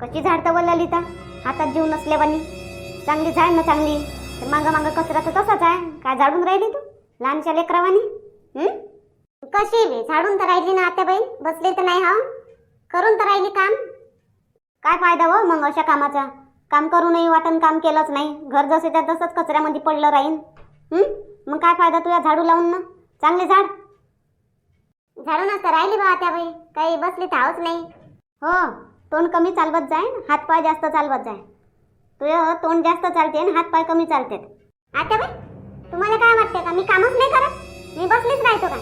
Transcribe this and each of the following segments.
कशी झाडतं व ललिता हातात जीव नसल्यावानी. चांगली झाड ना चांगली. तर मागं मागं कचरा तर तसाच आहे. काय झाडून राहिली तू? लहानशा लेकरावानी? कशी बी? झाडून तर राहिली ना आत्याबाई. बसली तर नाही हा करून तर राहिली काम. काय फायदा व मग अशा कामाचा? काम करूनही वाटण काम केलंच नाही. घर जसे त्या तसंच कचऱ्यामध्ये पडलं राहीन. मग काय फायदा तुला झाडू लावून ना? चांगले झाड? झाडून असं राहिली बा आत्याबाई. काही बसली तर हावच नाही. हो. तोंड कमी चालवत जाय हातपाय जास्त चालवत जाय तुझं तोंड जास्त चालते आणि हातपाय कमी चालते बाई तुम्हाला काय वाटते का? मी कामच नाही करत? मी बसलीच राहतो का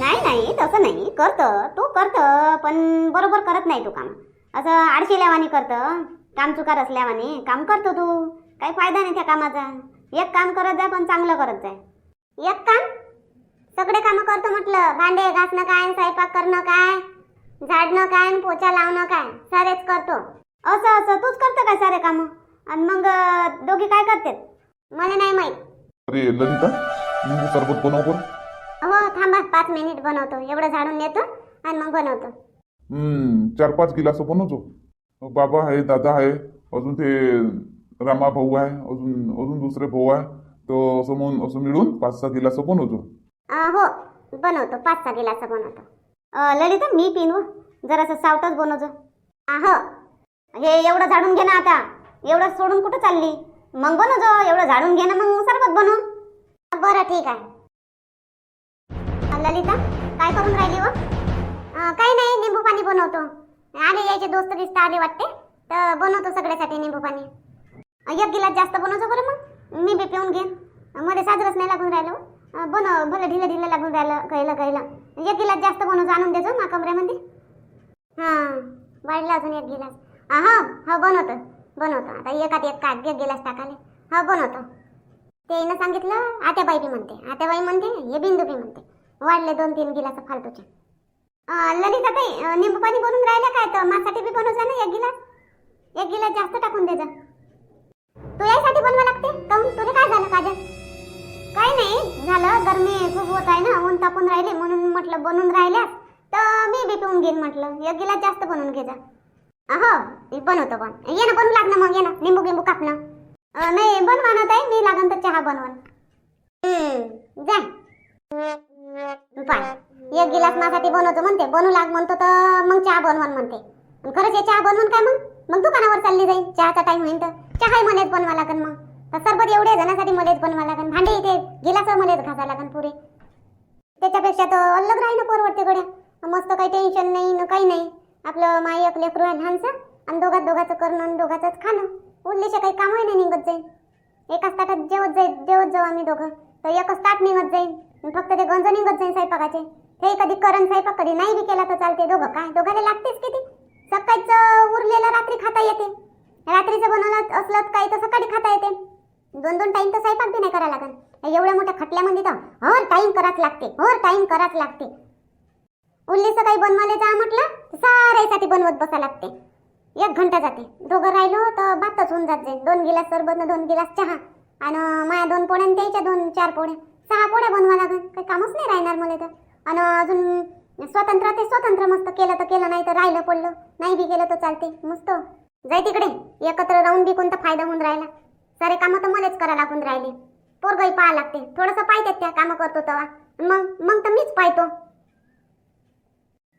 नाही नाही तसं नाही. करतं तू करतं पण बरोबर करत नाही तू काम. असं आडशिल्यावानी करतं काम चुकार असल्यावाने. काम करतो तू. काही फायदा नाही त्या कामाचा. एक काम करत जाय पण चांगलं करत जाय एक काम? सगळे कामं करतो म्हटलं. भांडे घासणं काय स्वयंपाक करणं काय? झाडणं काय आणि पोचा लावणं काय सारेच करतो. असं असं तूच करतो काय सारे कामं? आणि मग दोघी काय करते मला नाही माहीत. अरे ललिता लिंबू सरबत बनव बरं हो थांबा पाच मिनिट बनवतो. एवढं झाडून नेतो आणि मग बनवतो. हम्म, चार पाच गिलास बनवतो. बाबा आहे दादा आहे अजून ते रामा भाऊ आहे अजून अजून दुसरे भाऊ आहे. तर असं म्हणून असं मिळून पाच सहा गिलास बनवतो. हो बनवतो पाच सहा गिलास बनवतो. ललिता मी पिन. व जरासं सावटच बनवतो अं, हे एवढं झाडून घे ना आता. एवढं सोडून कुठं चालली? मग बनवतो एवढं झाडून घे ना मग सरबत बनव. बरं ठीक आहे. ललिता काय करून राहिली हो? व काही नाही निंबू पाणी बनवतो. आले यायचे दोस्त दिसता आले वाटते. तर बनवतो सगळ्यासाठी निंबू पाणी. एक गिलास जास्त बनवतो बरं मग. मी बी पिऊन घेईन. मध्ये साजरच नाही लागून राहिलो हो. बनव भलं ढिलं ढिलं लागून राहिलं कळलं कळलं. म्हणजे एक गिलास जास्त बनवतो आणून देजो मा कमऱ्यामध्ये हां वाढला अजून एक गिलास. हा हा बनवतो बनवतो. आता एकात एक का एक गिलास टाकाले. हा बनवतो. ते सांगितलं आत्याबाई बी म्हणते. आत्याबाई म्हणते हे बिंदू बी म्हणते. वाढले दोन तीन गिलास फालतूचे. ललिता ताई निंबू पाणी बनून राहिलं काय तर? माझ्यासाठी बी बनवजा ना एक गिलास. एक गिलास जास्त टाकून देजा. तू यासाठी बनवा लागते? काऊन तुला काय झालं काजल? काय नाही. झालं गरमी खूप होत आहे ना ऊन तापून राहिले म्हणून म्हटलं बनवून राहिल्या तर मी बी पिऊन घेईन म्हटलं. एक गिलास जास्त बनवून घे जा. हो मी बनवतो पण. ये ना बनवू लाग ना मग ये ना. लिंबू लिंबू कापणं नाही बनवा ना ताई मी लागन तर चहा बनवन. जा. पाय. एक गिलास माझ्यासाठी बनवतो म्हणते. बनवू लाग म्हणतो तर मग चहा बनवण म्हणते. खरंच हे चहा बनवून काय मग? मग दुकानावर चालली जाईल चहाचा टाइम होईल तर. चहाही मलाच बनवा लागन मग. तर सरबत एवढे जणांसाठी मलेच बनवा लागन. भांडे इथे गिलास मलेच घासा लागन पुरे. त्याच्यापेक्षा तर अलग राही ना परवडते गड्या मस्त काही टेन्शन नाही न काही नाही. आपलं माई एक लेकरू आहे आणि दोघात दोघाचं करणं आणि दोघाचंच खाणं. उरलेशा काही कामही नाही निघत जाईल एकाच ताटात जेवत जाईल जेवत जाऊ आम्ही दोघं. तर एकच ताट निघत जाईल फक्त ते गंज निघत जाईल स्वयंपाकाचे. हे कधी करण स्वयंपाक कधी नाही बी केला तर चालते दोघं काय? दोघाला लागतेच किती? सकाळचं उरलेलं रात्री खाता येते. रात्रीचं बनवलं असलं तर काही तर सकाळी खाता येते. दोन दोन टाइम तर स्वयंपाक बी नाही करा लागन एवढ्या मोठ्या खटल्यामध्ये तर हर टाइम कराच लागते हर टाइम कराच लागते. उल्लीचं काही बनवायला जा म्हटलं तर साऱ्यासाठी बनवत बसा लागते. एक घंटा जाते. दोघं राहिलो तर बातच होऊन जाते दोन गिलास सरबत दोन गिलास चहा आणि माया दोन पोळ्या त्याच्या दोन चार पोळ्या. सहा पोळ्या बनवा लागन. काही कामच नाही राहणार मला तर. आणि अजून स्वतंत्र ते स्वतंत्र मस्त केलं तर केलं नाही तर राहिलं पडलं. नाही बी केलं तर चालते. मस्त. जाय तिकडे. एकत्र राहून बी कोणता फायदा होऊन राहिला. सारे कामं तर मलाच करा लागून राहिले. पोरगही पाहा लागते. थोडंसं पाहतात त्या कामं करतो तेव्हा. मग मग तर मीच पाहतो.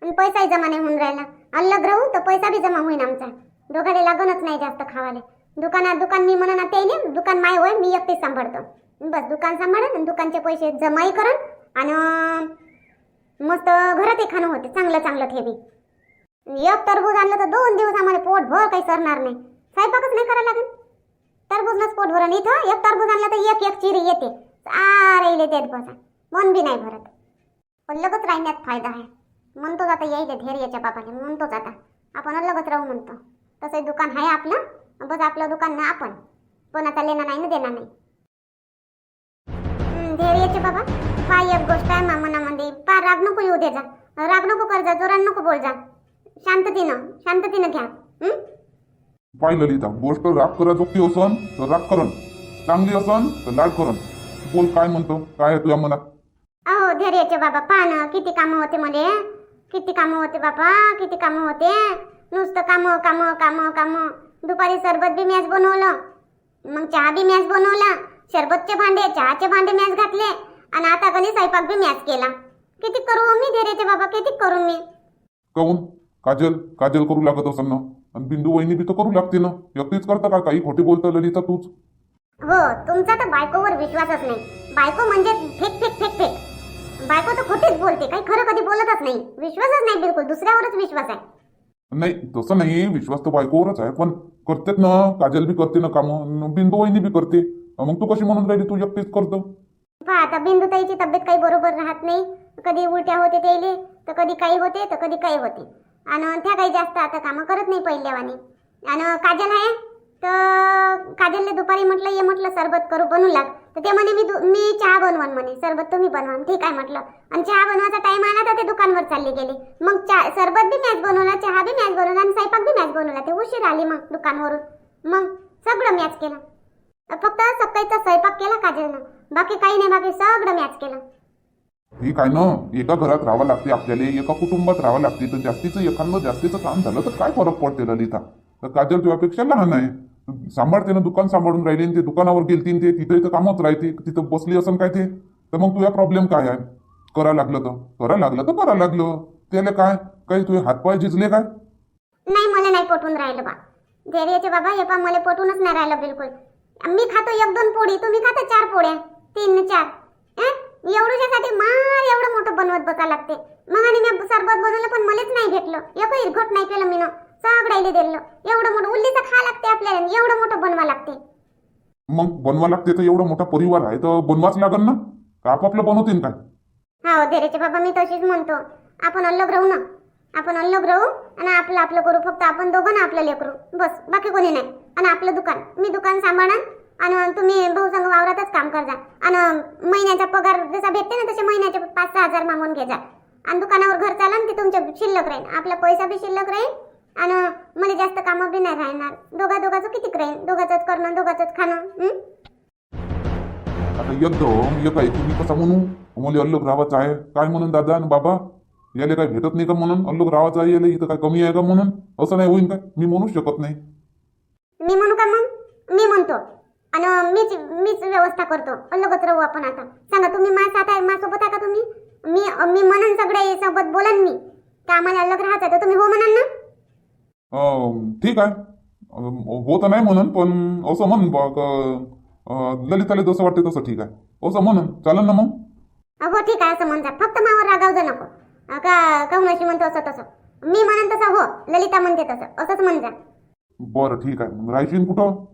आणि पैसाही जमा नाही होऊन राहिला. अलग राहू तर पैसा बी जमा होईन आमचा. दोघाले लागणच नाही जास्त खावाले. दुकानात दुकान मी म्हणा ते येईल दुकान माय होय मी एकटीच सांभाळतो. बस दुकान सांभाळेन आणि दुकानचे पैसे जमाही करन आणि मस्त घरातही खाणं होते. चांगलं चांगलं ठेवी. एक तरबूज आणलं तर दोन दिवस आम्हाला पोट भर काही सरणार नाही. स्वयंपाकच नाही करायला लागेल टरबूजनंच पोट भरण इथं एक टरबूज आणलं तर एक एक चिरी येते. सारे देत बसा. मन बी नाही भरत. पण लगत राहण्यात फायदा आहे. म्हणतोच आता येईल धैर्याच्या बापाने. म्हणतोच आता. आपण लगत राहू म्हणतो. तसं दुकान आहे आपलं. बस आपलं दुकान ना आपण. कोणाचा लेणं नाही ना देणार नाही. धैर्याचे बाबा पाय एक गोष्ट आहे मामनामध्ये पा राग नको येऊ दे जा. राग नको कर जा जोरान नको बोल जा शांततेनं. शांततेनं घ्या. पाय ललिता गोष्ट राग करायचो असन तर राग करण चांगली असन तर लाड करण बोल काय म्हणतो? काय आहे तुझ्या मनात? अहो धैर्याचे बाबा पहा ना किती कामं होते मले? किती कामं होते बाबा? किती कामं होते? नुसतं कामं कामं कामं कामं. दुपारी सरबत बी मॅच बनवलं. मग चहा बी मॅच बनवला. शरबतचे भांडे चहाचे भांडे मॅच घातले. आणि आता कधी स्वयंपाक बी मॅच केला. किती करू मी धैर्याचे बाबा किती करू मी? काऊन काजल काजल करू लागत असेल ना? आणि बिंदू वहिनी बी तर करू लागते ना? एकटीच करतं का? काही खोटी बोलतं ललिता तूच. हो तुमचा तर बायकोवर विश्वासच नाही. बायको म्हणजे फेक फेक फेक फेक. बायको तर खोटीच बोलते काही खरं कधी बोलतच नाही. विश्वासच नाही बिलकुल दुसऱ्यावरच विश्वास आहे. नाही तसं नाही विश्वास तर बायकोवरच आहे पण करतेत ना काजल बी करते ना कामं बिंदू वहिनी बी करते. मग तू कशी म्हणून राहिली तू एकटीच करतो? पहा आता बिंदुताईची तब्येत काही बरोबर राहत नाही. कधी उलट्या होते त्याले तर कधी काही होते तर कधी काही होते. आणि त्या काही जास्त आता कामं करत नाही पहिल्यावाने. आणि काजल आहे तर काजलने दुपारी म्हटलं ये म्हटलं सरबत करू बनवू लाग. तर ते म्हणे मी दु- मी चहा बनवन म्हणे सरबत तुम्ही बनवा ठीक आहे म्हटलं. आणि चहा बनवायचा टाईम आला तर ते दुकानवर चालले गेले. मग चहा सरबत बी मॅच बनवला चहा बी मॅच बनवला आणि स्वयंपाक बी मॅच बनवला. ते उशीर आली मग दुकानवरून. मग सगळं मॅच केलं. फक्त सकाळीचा स्वयंपाक केला काजलनं. बाकी काही नाही बाकी सगळं मॅच केलं. हे काय ना? एका घरात राहावं लागते आपल्याला एका कुटुंबात राहावं लागते. तर जास्तीचं एखादं जास्तीचं काम झालं तर काय फरक पडते ललिता? तर काजल तुझ्यापेक्षा लहान आहे. सांभाळते ना दुकान सांभाळून राहिली आणि ते दुकानावर गेलती ते तिथे तर कामच राहते. तिथं बसली असं काय ते? तर मग तुझा प्रॉब्लेम काय आहे? करा लागलं तर. करा लागलं तर करा लागलं. त्याला काय? काही तुझे हातपाय झिजले काय? नाही मला नाही पटून राहिलं बा. धैर्याचे बाबा हे पा मला पटूनच नाही राहिलं बिलकुल. मी खातो एक दोन पोळी तुम्ही खाता चार पोळ्या. तीन चार. एवढ्यासाठी मार एवढं मोठं बनवत बसा लागते. मग आणि मी सरबत बनवलं पण मलाच नाही भेटलं. एकही घट नाही केलं मी सगळ्याला दिलं. एवढं मोठं उल्लीचं खा लागते आपल्याला एवढं मोठं बनवा लागते. मग बनवा लागते तर एवढा मोठा परिवार आहे तर बनवाच लागल ना? का आपापलं बनवतील काय? हा धैर्याचे बाबा मी तशीच म्हणतो. आपण अलग राहू ना. आपण अलग राहू आणि आपलं आपलं करू. फक्त आपण दोघं ना आपलं लेकरू. बस बाकी कोणी नाही. आणि आपलं दुकान. मी दुकान सांभाळणार आणि तुम्ही बहुसंग वावरातच काम करजा. आणि महिन्याचा पगार जसा भेटते ना तसे महिन्याचे पाच सहा हजार मागून घे जा आणि दुकानावर घर चाला ते तुमच्या शिल्लक राहील आपला पैसा बी शिल्लक राहील आणि मला जास्त कामं बी नाही राहणार. दोघा दोघाचं कितीक राहील दोघाचंच करणं दोघाचंच खाणं? आता एकदम एक आहे. तुम्ही कसा म्हणू? मला अल्लग राहायचं आहे. काय म्हणून दादा आणि बाबा? याले काय भेटत नाही का म्हणून? अल्लग राहायचं आहे याला इथं काय कमी आहे का म्हणून? असं नाही होईन काय? मी म्हणूच शकत नाही. मी म्हणू का मग? मी म्हणतो. आणि मीच मीच व्यवस्था करतो. अलगच राहू आपण आता. सांगा तुम्ही माझ्या साथ आहे माझ्यासोबत आहे का तुम्ही? मी मी म्हणन सगळे सोबत बोलन मी. का आम्हाला अलग राहायचं तर तुम्ही हो म्हणाल ना. अं, ठीक आहे. अं, हो तर नाही म्हणून पण असं म्हण बा क- अं, ललिताला जसं वाटते तसं ठीक आहे. असं म्हणून. चालेल ना मग. हो ठीक आहे असं म्हणजा फक्त मावर रागाव जा नको. अ, का काहून अशी म्हणतो असं तसं? मी म्हणन तसं हो. ललिता म्हणते तसं. असंच म्हणजा बरं ठीक आहे. मग राहायची कुठं?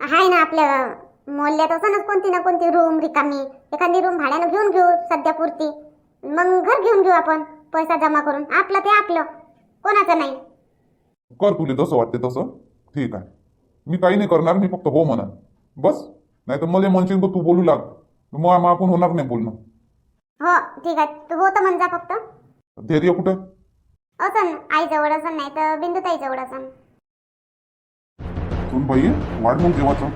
आहे ना आपल्या मोहल्ल्यात असं कोणती ना कोणती रूम रिकामी. एखादी रूम भाड्यानं घेऊन घेऊ सध्या पुरती. मग घर घेऊन घेऊ आपण पैसा जमा करून. आपलं ते आपलं. कोणाचं नाही. कर तुले जसं वाटते तसं. ठीक आहे. मी काही नाही करणार मी फक्त हो म्हणा बस. नाही तर मला म्हणशील तू बोलू लाग. मग आपण होणार नाही बोलणं. हो ठीक आहे. तू हो तर म्हण जा फक्त. धैर्य कुठं? असन आई जवळ असन नाही तर बिंदुताई जवळ असन सुन भाई वाढ मग जेवाचं.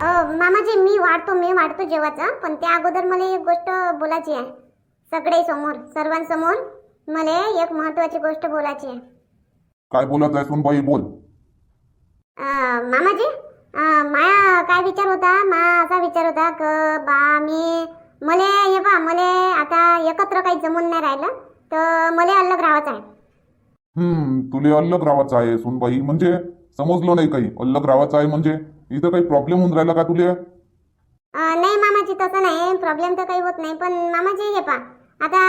अ, मामाजी मी वाढतो मी वाढतो जेवाचं. पण त्या अगोदर मला एक गोष्ट बोलायची आहे. सगळे समोर सर्वांसमोर मला एक महत्वाची गोष्ट बोलायची आहे. काय बोलत आहे सुन बाई बोल. अ, मामाजी अ, माया काय विचार होता? मा असा विचार होता क बा मी मले हे बा मले आता एकत्र काही जमून नाही राहिलं तर मला अलग राहायचं आहे. हम्म तुले अल्लग रावाचं आहे सुनबाई. म्हणजे समजलं नाही काही. अल्लग रावाचं आहे म्हणजे? इथं काही प्रॉब्लेम होऊन राहिला का तुले? नाही मामाजी तसं नाही. प्रॉब्लेम तर काही होत नाही. पण मामाजी हे पा आता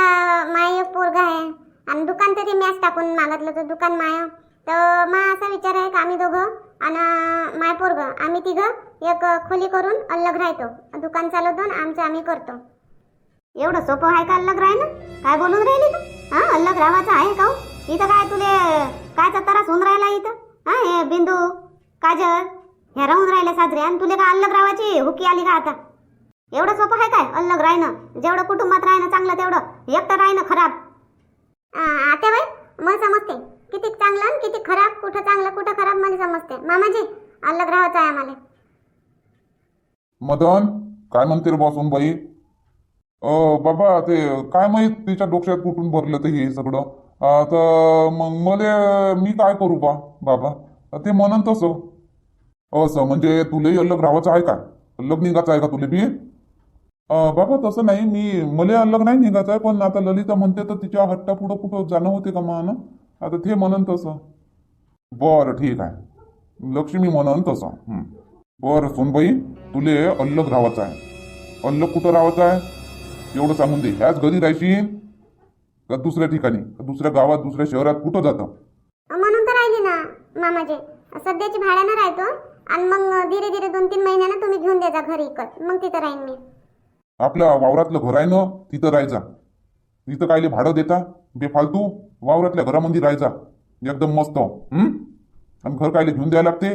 माय एक पोरगा आहे. आणि दुकान तरी मॅच टाकून मागितलं तर दुकान माय. तर मा असा विचार आहे का आम्ही दोघं आणि माय पोरग? आम्ही तिघं एक खोली करून अलग राहतो. दुकान चालवतो आणि आमचं आम्ही करतो. एवढं सोपं आहे का अलग राहणं? काय बोलून राहिली तू? हा अल्लग रावाचं आहे का हो? इथं काय तुले काय त्रास होऊन राहिला इथं? हा हे बिंदू? काजल ह्या राहून राहिल्या साजरे आणि तुले का अल्लग रावाची हुकी आली का आता? एवढं सोपं आहे काय अल्लग राहणं? जेवढं कुटुंबात राहणं चांगलं तेवढं एकटं राहणं खराब. आता बाई मला समजते किती चांगलं आणि किती खराब कुठं चांगलं कुठं खराब मला समजते मामाजी अल्लग राहायचं आहे आम्हाला. मदन काय म्हणते रे बसून सुनबाई अ बाबा ते काय माहीत तिच्या डोक्यात कुठून भरलं ते हे सगळं? तर मग मले मी काय करू बा बाबा? ते म्हणन तसं. असं म्हणजे तुले अलग राहायचं आहे का? अलग निघायचं आहे का तुले बी? बाबा तसं नाही. मी मले अलग नाही निघायचं आहे पण आता ललिता म्हणते तर तिच्या हट्टा पुढं कुठं जाणं होते का मान? आता ते म्हणन तसं. बरं ठीक आहे. लक्ष्मी म्हणन तसं. बरं सोनबाई तुले अलग राहायचं आहे. अलग कुठं राहायचं आहे? एवढं सांगून दे. ह्याच घरी राहायची. का दुसऱ्या ठिकाणी का दुसऱ्या गावात दुसऱ्या शहरात कुठं जातं? म्हणून तर राहिली ना मामाजी. सध्याची भाड्यानं राहतो आणि मग धीरे धीरे दोन तीन महिन्यानं तुम्ही घेऊन द्यायचा घरी इकत. मग तिथं राहीन मी. आपल्या वावरातलं घर आहे ना तिथं राहायचा तिथं कायले भाडं देता? बेफालतू वावरातल्या घरामध्ये राहायचा एकदम मस्त. हं? आणि घर कायले घेऊन द्यायला लागते?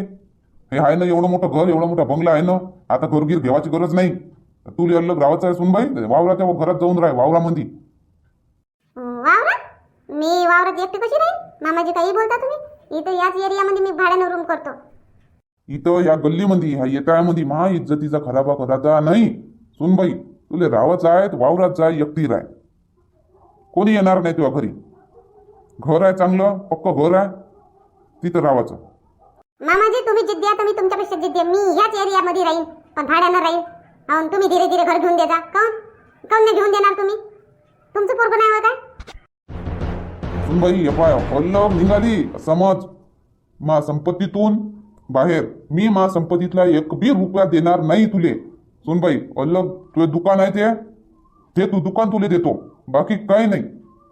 हे आहे ना एवढं मोठं घर एवढा मोठा बंगला आहे ना आता घरगीर घेवायची गरज नाही. तुला अलग राहायचं आहे सुनबाई वावराच्या घरात जाऊन राह वावरामध्ये मी वावरात एकटी कशी राहीन? मामाजी काही बोलता तुम्ही? इथं याच एरियामध्ये मी भाड्यानं रूम करतो. इथं या गल्लीमध्ये ह्या येताळ्यामध्ये महा इज्जतीचा खराबा करायचा नाही. सुनबाई तुले राहायचं आहे तर वावरात जा एकटी राह. कोणी येणार नाही तुझ्या घरी? घर आहे चांगलं पक्क घर आहे. तिथं राहायचं. मामाजी तुम्ही जिद्दी आहे तर मी तुमच्यापेक्षा जिद्दी आहे. मी ह्याच एरियामध्ये राहीन पण भाड्यानं राहीन. अहो, तुम्ही धीरे धीरे घर घेऊन देता काऊन काऊन नाही घेऊन देणार तुम्ही? तुमचं पोरगं नाही होत काय? सुनबाई हे पाय अल्लग निघाली समज मा संपत्तीतून बाहेर. मी मा संपत्तीतला एक बी रुपया देणार नाही तुले. सुनबाई अल्लग तुझे दुकान आहे ते? ते तू दुकान तुले देतो. बाकी काही नाही.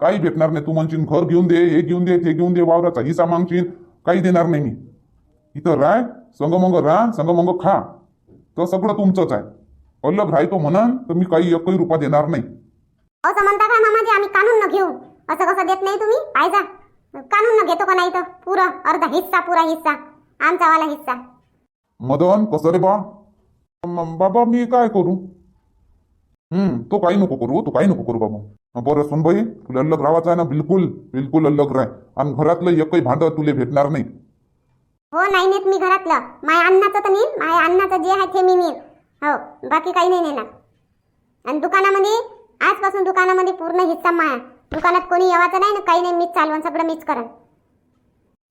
काही भेटणार नाही. तू म्हणशील घर घेऊन दे हे घेऊन दे ते घेऊन दे वावराचा हिसा मागशील. काही देणार नाही मी. इथं राय संगमंग राह संगमंग खा. तर सगळं तुमचंच आहे. अल्लग राहतो म्हणान तर मी काही एकही रुपया देणार नाही. असं म्हणता का मामाजी आम्ही कानून न घेऊ. असं कसं देत नाही तुम्ही? पाहिजा कानून न घेतो का नाही तर पुरं अर्धा हिस्सा पुरा हिस्सा. आमचा वाला हिस्सा. मदन कसं रे बा? बाबा मी काय करू? हम्म तो काही नको करू तो काही नको करू बाबा. बरं सुनबाई तुला अल्लग राहायचं आहे ना? बिलकुल बिलकुल अल्लग राह आणि घरातलं एकही भांडं तुले भेटणार नाही. हो नाही नेत मी घरातलं. माझ्या अन्नाचं तर नेईन माझ्या अन्नाचं जे आहे ते मी नेईन. हो बाकी काही नाही नेणार. आणि दुकानामध्ये आजपासून दुकानामध्ये पूर्ण हिस्सा माया. दुकानात कोणी येवाचं नाही ना काही नाही मीच चालवण सगळं मीच करण.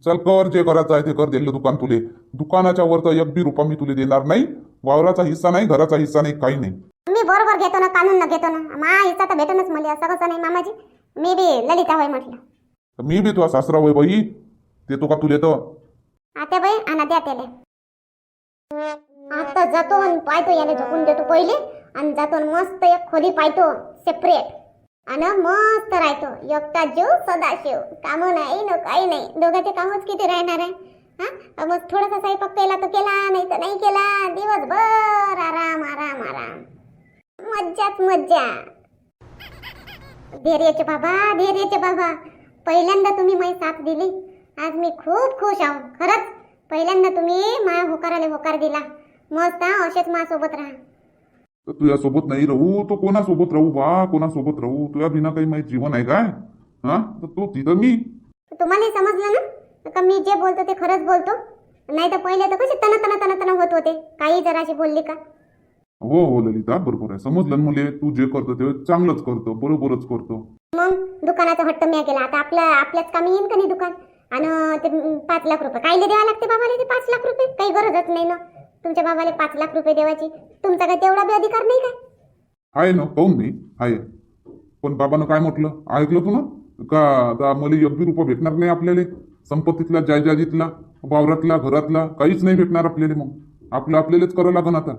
चल कर जे करायचं आहे ते कर दिलं दुकान तुले. दुकानाच्या वर तर एक बी रुपया मी तुले देणार नाही. वावराचा हिस्सा नाही घराचा हिस्सा नाही काही नाही. मी बरोबर घेतो ना कानून न घेतो ना. मा हिस्सा तर भेटूनच मला असं कसं नाही मामाजी? मी बी ललिता होय म्हटलं. तर मी बी तुझा सासरा होय बाई. देतो का तुले तर? आता बाई आणा द्या त्याले. आता जातो आणि पाहतो याने झोपून देतो पहिले. आणि जातो आणि मस्त एक खोली पाहतो सेपरेट आणि मस्त राहतो. एकटा जीव सदाशिव. काम नाही न काही नाही. दोघांचे कामच किती राहणार आहे? हा? मग थोडासा स्वयंपाक केला तर केला नाही तर नाही केला. दिवसभर आराम आराम आराम. मज्जाच मज्जा. धैर्याचे बाबा धैर्याचे बाबा. पहिल्यांदा तुम्ही माझी साथ दिली. आज मी खूप खुश आहो. खरंच पहिल्यांदा तुम्ही माझ्या होकाराला होकार दिला. मस्त असेच माझ्यासोबत राहा. तर तुझ्या सोबत नाही राहू तो कोणासोबत राहू बा? कोणासोबत राहू? तुझ्या बिना काही माहिती जीवन आहे काय? हा? तर तो तिथं मी. तुम्हाला समजलं ना? का मी जे बोलतो ते खरंच बोलतो? नाही तर पहिले तर कसे तन तन तन तन होत होते? काही जराशी बोलली का? हो हो ललिता बरोबर आहे. समजलं ना मुले? तू जे करतो ते चांगलंच करतो बरोबरच करतो. मग दुकानाचा हट्ट मी केला. आता आपल्या आपल्याच कामी येईन का नाही दुकान? आणि ते पाच लाख रुपये. कायले द्यावं लागते बाबाला ते पाच लाख रुपये? काही गरजच नाही ना. तुमच्या बाबाला पाच लाख रुपये द्यावाची तुमचा काय तेवढा बी अधिकार नाही काय आहे ना काऊन नाही आहे. पण बाबानं काय म्हटलं? ऐकलं तू ना? का आता मला एक बी रुपया भेटणार नाही आपल्याला? संपत्तीतला जायजादीतला वावरातला घरातला काहीच नाही भेटणार आपल्याला मग. आपलं आपल्यालाच करावं लागन आता.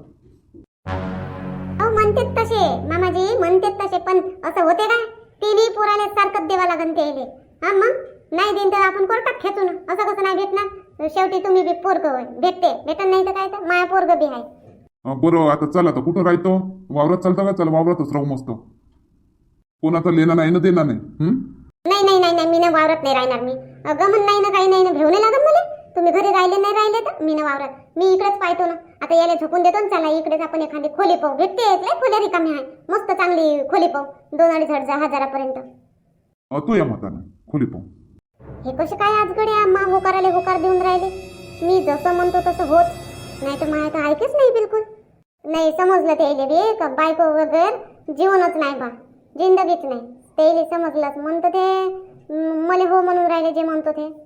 अहो म्हणतेत तसे. मामाजी म्हणतेत तसे. पण असं होते काय तिन्ही पुराले सारखंच द्यावं लागन त्याले. हा मग? नाही देईन तर आपण कोर्टात खेचू ना. असं कसं नाही भेटणार? शेवटी तुम्ही बी पोरग भेटते. भेटत नाही तर काय तर? माया पोरग बी आहे बरं आता चला आता. कुठं राहतो? वावरात चालतं का? चला वावरातच राहू मस्त. कोणाचं लेणं नाही ना देणं नाही? नाही नाही नाही नाही. मी ना वावरत नाही राहणार मी. गमन नाही ना काही नाही ना घेऊन लागत मला. तुम्ही घरी राहिले नाही राहिले तर मी ना वावरत. मी इकडेच पाहतो ना. आता याला झोपून देतो ना. चला इकडेच आपण एखादी खोली पाहू. भेटते लय खोल्या रिकामी आहे मस्त चांगली खोली पाहू. दोन अडीच हजार हजारापर्यंत. अं, तू या मतानं. खोली पाहू. हे कसे काय आजकडे आम्हा होकाराले होकार देऊन राहिले. मी जसं म्हणतो तसं होत. नाही तर माझ्या तर ऐकच नाही बिलकुल. नाही समजलं त्याले बे का बायको वगैरे जीवनच नाही बा. जिंदगीच नाही. त्याला समजलंच म्हणतो ते. मला मले हो म्हणून राहिले जे म्हणतो ते.